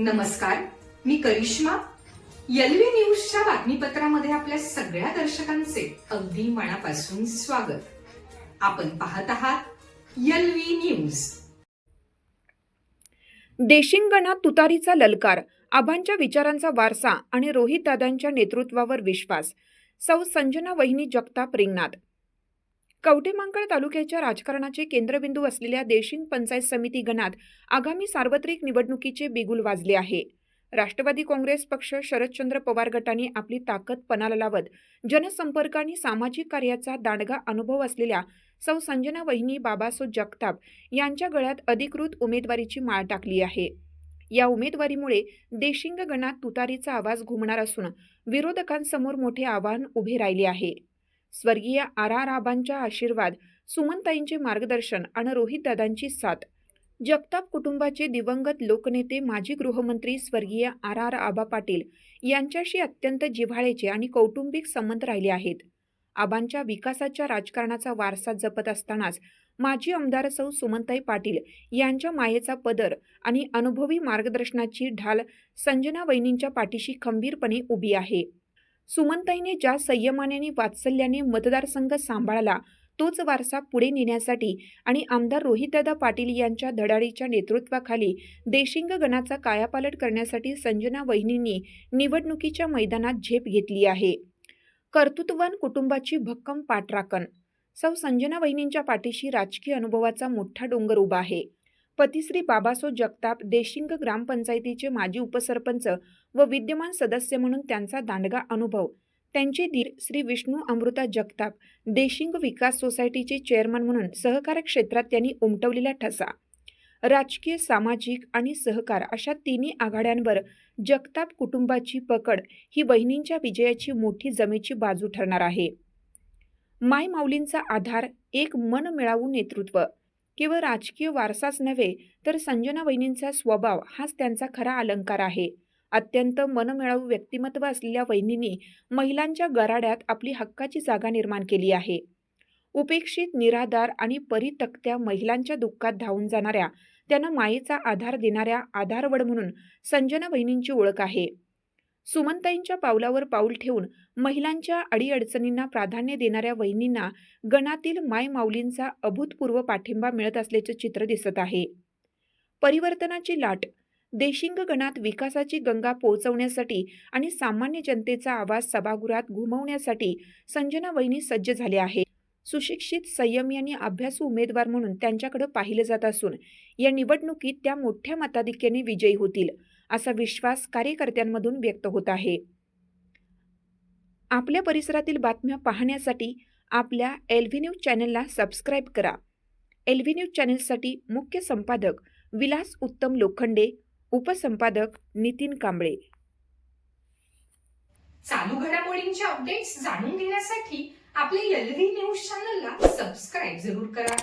नमस्कार मी करिश्मा. यलवी न्यूजच्या बातमीपत्रामध्ये आपल्या सगळ्या दर्शकांचे अगदी मनापासून स्वागत. आपण पाहत आहात यलवी न्यूज. देशिंगणात तुतारीचा ललकार आबांच्या विचारांचा वारसा आणि रोहित दादांच्या नेतृत्वावर विश्वास. सौ संजना वहिनी जगताप रिंगणात. कवठेमांकळ तालुक्याच्या राजकारणाचे केंद्रबिंदू असलेल्या देशिंग पंचायत समिती गणात आगामी सार्वत्रिक निवडणुकीचे बिगुल वाजले आहे. राष्ट्रवादी काँग्रेस पक्ष शरदचंद्र पवार गटाने आपली ताकद पणाला लावत जनसंपर्क आणि सामाजिक कार्याचा दांडगा अनुभव असलेल्या सौ संजना वहिनी बाबासो जगताप यांच्या गळ्यात अधिकृत उमेदवारीची माळ टाकली आहे. या उमेदवारीमुळे देशिंग गणात तुतारीचा आवाज घुमणार असून विरोधकांसमोर मोठे आव्हान उभे राहिले आहे. स्वर्गीय आर आर आबांच्या आशीर्वाद सुमनताईंचे मार्गदर्शन आणि रोहितदादांची साथ. जगताप कुटुंबाचे दिवंगत लोकनेते माजी गृहमंत्री स्वर्गीय आर आर आबा पाटील यांच्याशी अत्यंत जिव्हाळ्याचे आणि कौटुंबिक संबंध राहिले आहेत. आबांच्या विकासाच्या राजकारणाचा वारसा जपत असतानाच माजी आमदार सौ सुमनताई पाटील यांच्या मायेचा पदर आणि अनुभवी मार्गदर्शनाची ढाल संजना वहिनींच्या पाठीशी खंबीरपणे उभी आहे. सुमनताईने ज्या संयमाने आणि वात्सल्याने मतदारसंघ सांभाळला तोच वारसा पुढे नेण्यासाठी आणि आमदार रोहितदादा पाटील यांच्या धडाडीच्या नेतृत्वाखाली देशिंग गणाचा कायापालट करण्यासाठी संजना वहिनींनी निवडणुकीच्या मैदानात झेप घेतली आहे. कर्तृत्ववान कुटुंबाची भक्कम पाठराखण सौ संजना वहिनींच्या पाठीशी राजकीय अनुभवाचा मोठा डोंगर उभा आहे. पतिश्री बाबासो जगताप देशिंग ग्रामपंचायतीचे माजी उपसरपंच व विद्यमान सदस्य म्हणून त्यांचा दांडगा अनुभव. त्यांचे धीर श्री विष्णू अमृता जगताप देशिंग विकास सोसायटीचे चेअरमन म्हणून सहकार क्षेत्रात त्यांनी उमटवलेला ठसा. राजकीय सामाजिक आणि सहकार अशा तिन्ही आघाड्यांवर जगताप कुटुंबाची पकड ही वहिनींच्या विजयाची मोठी जमेची बाजू ठरणार आहे. माय माऊलींचा आधार एक मन मिळावू नेतृत्व. केवळ राजकीय वारसाच नव्हे तर संजना वहिनींचा स्वभाव हाच त्यांचा खरा अलंकार आहे. अत्यंत मनमिळावू व्यक्तिमत्व असलेल्या वहिनींनी महिलांच्या गराड्यात आपली हक्काची जागा निर्माण केली आहे. उपेक्षित निराधार आणि परितक्त्या महिलांच्या दुःखात धावून जाणाऱ्या त्यांना मायेचा आधार देणाऱ्या आधारवड म्हणून संजना वहिनींची ओळख आहे. सुमनताईंच्या पावलावर पाऊल ठेवून महिलांच्या अडीअडचणींना प्राधान्य देणाऱ्या वहिनींना गणातील मायमाऊलींचा अभूतपूर्व पाठिंबा मिळत असल्याचे चित्र दिसत आहे. परिवर्तनाची लाट देशिंग गणात विकासाची गंगा पोहोचवण्यासाठी आणि सामान्य जनतेचा आवाज सभागृहात घुमवण्यासाठी संजना वहिनी सज्ज झाल्या आहे सुशिक्षित संयमी आणि अभ्यासू उमेदवार म्हणून त्यांच्याकडे पाहिलं जात असून या निवडणुकीत त्या मोठ्या मताधिक्याने विजयी होतील. असा विश्वास कार्यकर्त्यांमधून व्यक्त होत आहे. आपल्या परिसरातील बातम्या पाहण्यासाठी आपल्या एलव्ही न्यूज चॅनलला सबस्क्राईब करा. एलव्ही न्यूज चॅनलसाठी मुख्य संपादक विलास उत्तम लोखंडे उपसंपादक नितीन कांबळे. चालू घडामोडींचे अपडेट्स जाणून घेण्यासाठी आपले यलवी न्यूज चॅनलला सबस्क्राईब जरूर करा.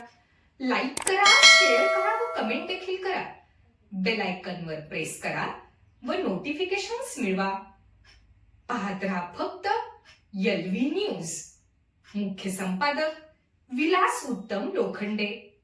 लाईक करा शेअर करा व कमेंट देखील करा. बेल आयकॉनवर प्रेस करा व नोटिफिकेशन्स मिळवा. पाहत राहा फक्त यलवी न्यूज मुख्य संपादक विलास उत्तम लोखंडे.